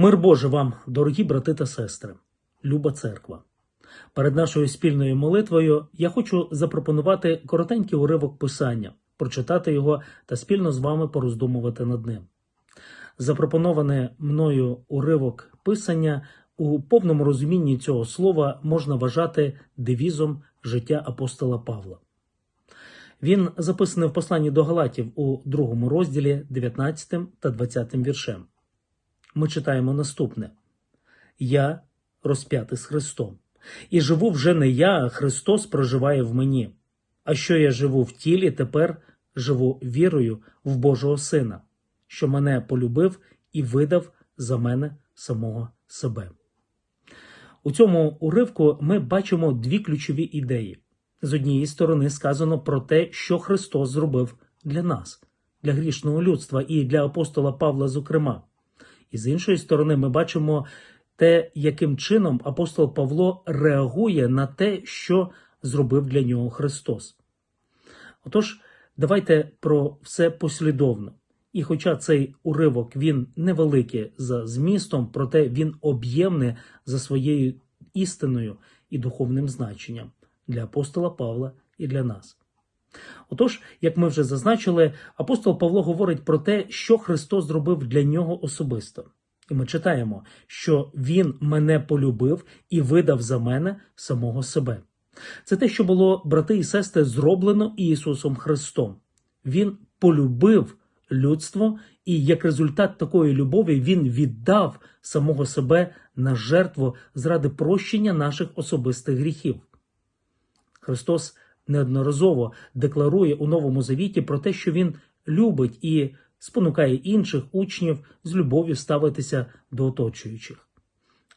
Мир Боже вам, дорогі брати та сестри, люба церква. Перед нашою спільною молитвою я хочу запропонувати коротенький уривок писання, прочитати його та спільно з вами пороздумувати над ним. Запропоноване мною уривок писання у повному розумінні цього слова можна вважати девізом життя апостола Павла. Він записаний в посланні до Галатів у другому розділі 19 та 20 віршем. Ми читаємо наступне: Я розп'ятий з Христом, і живу вже не я, а Христос проживає в мені. А що я живу в тілі, тепер живу вірою в Божого Сина, що мене полюбив і видав за мене самого себе. У цьому уривку ми бачимо дві ключові ідеї. З однієї сторони сказано про те, що Христос зробив для нас, для грішного людства і для апостола Павла, зокрема. І з іншої сторони, ми бачимо те, яким чином апостол Павло реагує на те, що зробив для нього Христос. Отож, давайте про все послідовно. І хоча цей уривок він невеликий за змістом, проте він об'ємний за своєю істиною і духовним значенням для апостола Павла і для нас. Отож, як ми вже зазначили, апостол Павло говорить про те, що Христос зробив для нього особисто. І ми читаємо, що Він мене полюбив і видав за мене самого себе. Це те, що було, брати і сестри, зроблено Ісусом Христом. Він полюбив людство, і як результат такої любові Він віддав самого себе на жертву заради прощення наших особистих гріхів. Христос неодноразово декларує у Новому Завіті про те, що Він любить і спонукає інших учнів з любов'ю ставитися до оточуючих.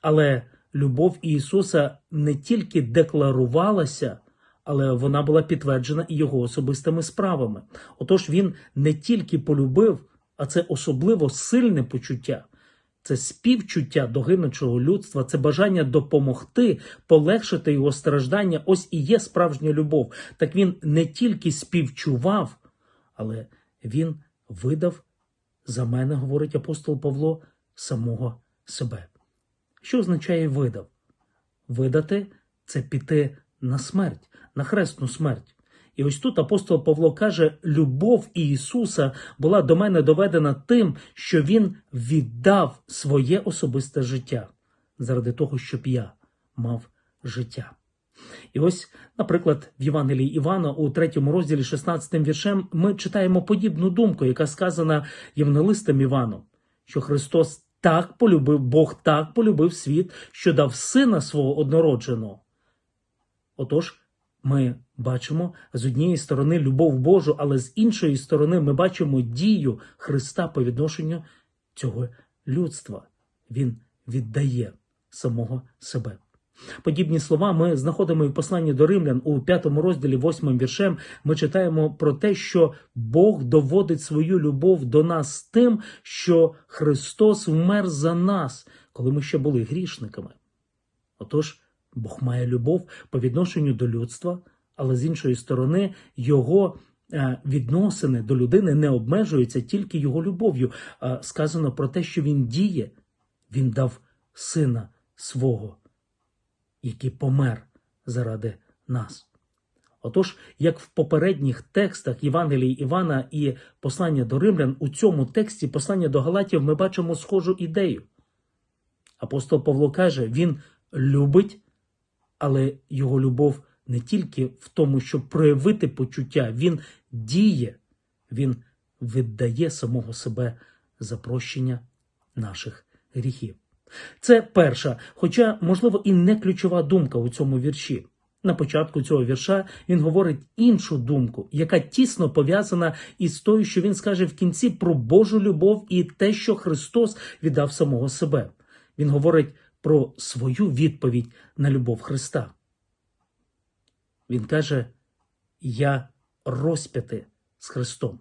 Але любов Ісуса не тільки декларувалася, але вона була підтверджена і його особистими справами. Отож він не тільки полюбив, а це особливо сильне почуття. Це співчуття до гинучого людства, це бажання допомогти, полегшити його страждання. Ось і є справжня любов. Так він не тільки співчував, але він видав за мене, говорить апостол Павло, самого себе. Що означає видав? Видати це піти на смерть, на хресну смерть. І ось тут апостол Павло каже: любов Ісуса була до мене доведена тим, що Він віддав своє особисте життя заради того, щоб я мав життя. І ось, наприклад, в Євангелії Івана у третьому розділі 16 віршем ми читаємо подібну думку, яка сказана євангелистом Іваном, що Христос так полюбив, Бог так полюбив світ, що дав сина свого однородженого. Отож, ми бачимо з однієї сторони любов Божу, але з іншої сторони ми бачимо дію Христа по відношенню цього людства. Він віддає самого себе. Подібні слова ми знаходимо і в посланні до римлян у п'ятому розділі, восьмим віршем. Ми читаємо про те, що Бог доводить свою любов до нас тим, що Христос вмер за нас, коли ми ще були грішниками. Отож, Бог має любов по відношенню до людства, але з іншої сторони, його е, відносини до людини не обмежуються тільки його любов'ю. Сказано про те, що він діє, він дав сина свого, який помер заради нас. Отож, як в попередніх текстах Євангелії Івана і послання до римлян, у цьому тексті послання до Галатів ми бачимо схожу ідею. Апостол Павло каже, він любить, але його любов не тільки в тому, щоб проявити почуття, він діє, він віддає самого себе за прощення наших гріхів. Це перша, хоча, можливо, і не ключова думка у цьому вірші. На початку цього вірша він говорить іншу думку, яка тісно пов'язана із тою, що він скаже в кінці про Божу любов і те, що Христос віддав самого себе. Він говорить про свою відповідь на любов Христа. Він каже: Я розп'яти з Христом.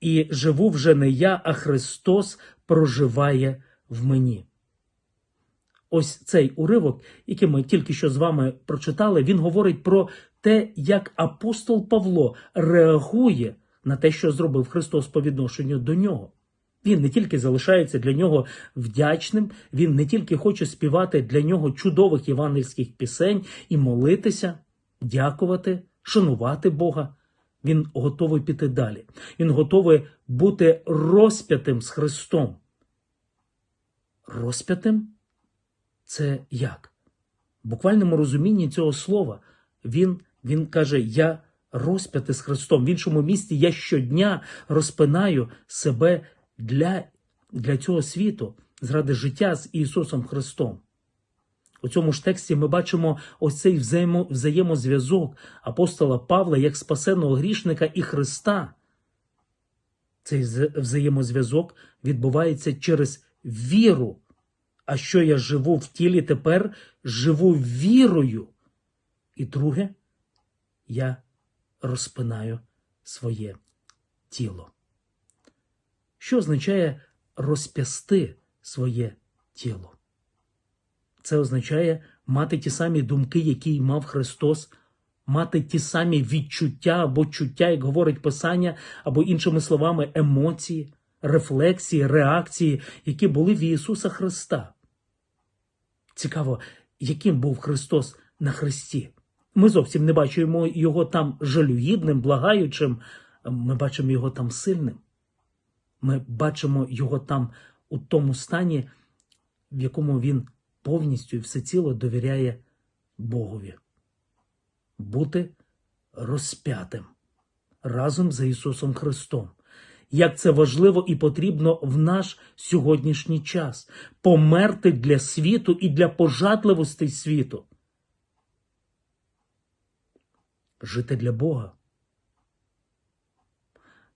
І живу вже не я, а Христос проживає в мені. Ось цей уривок, який ми тільки що з вами прочитали, він говорить про те, як апостол Павло реагує на те, що зробив Христос по відношенню до нього. Він не тільки залишається для нього вдячним, він не тільки хоче співати для нього чудових євангельських пісень і молитися, дякувати, шанувати Бога. Він готовий піти далі. Він готовий бути розп'ятим з Христом. Розп'ятим це як? В буквальному розумінні цього слова він, він каже: Я розп'ятий з Христом. В іншому місці я щодня розпинаю себе для, для цього світу, заради життя з Ісусом Христом. У цьому ж тексті ми бачимо ось цей взаємо, взаємозв'язок апостола Павла як спасеного грішника і Христа. Цей взаємозв'язок відбувається через віру. А що я живу в тілі тепер, живу вірою. І друге, я розпинаю своє тіло. Що означає розп'ясти своє тіло? Це означає мати ті самі думки, які мав Христос, мати ті самі відчуття або чуття, як говорить Писання, або іншими словами, емоції, рефлексії, реакції, які були в Ісуса Христа. Цікаво, яким був Христос на Христі. Ми зовсім не бачимо його там жалюгідним, благаючим, ми бачимо його там сильним. Ми бачимо його там у тому стані, в якому він повністю і всеціло довіряє Богові. Бути розп'ятим разом за Ісусом Христом. Як це важливо і потрібно в наш сьогоднішній час померти для світу і для пожадливостей світу. Жити для Бога.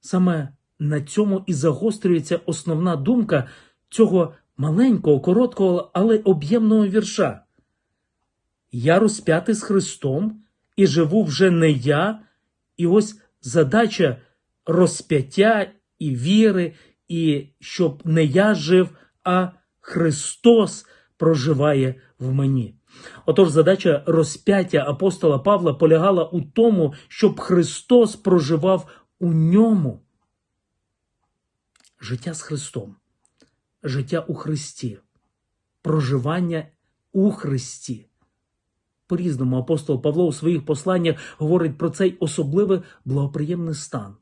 Саме на цьому і загострюється основна думка цього маленького, короткого, але об'ємного вірша. Я розп'ятий з Христом і живу вже не я, і ось задача розп'яття і віри, і щоб не я жив, а Христос проживає в мені. Отож, задача розп'яття апостола Павла полягала у тому, щоб Христос проживав у ньому. Життя з Христом, життя у Христі, проживання у Христі. По-різному апостол Павло у своїх посланнях говорить про цей особливий благоприємний стан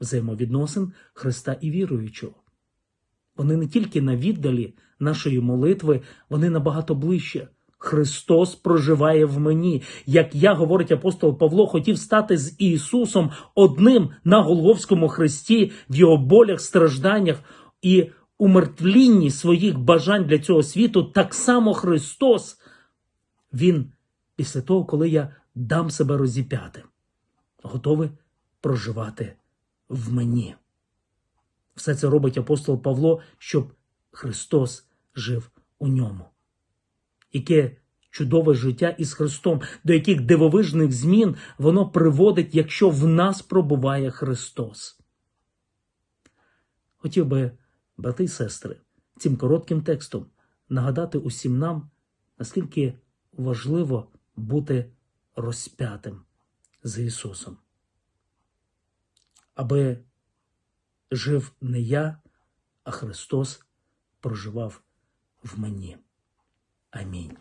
взаємовідносин Христа і віруючого. Вони не тільки на віддалі нашої молитви, вони набагато ближче. Христос проживає в мені. Як я, говорить апостол Павло, хотів стати з Ісусом одним на Голговському хресті, в його болях, стражданнях і умертвлінні своїх бажань для цього світу, так само Христос, Він після того, коли я дам себе розіп'яти, готовий проживати в мені. Все це робить апостол Павло, щоб Христос жив у ньому. Яке чудове життя із Христом, до яких дивовижних змін воно приводить, якщо в нас пробуває Христос. Хотів би, брати і сестри, цим коротким текстом нагадати усім нам, наскільки важливо бути розп'ятим з Ісусом. Аби жив не я, а Христос проживав в мені. Амінь.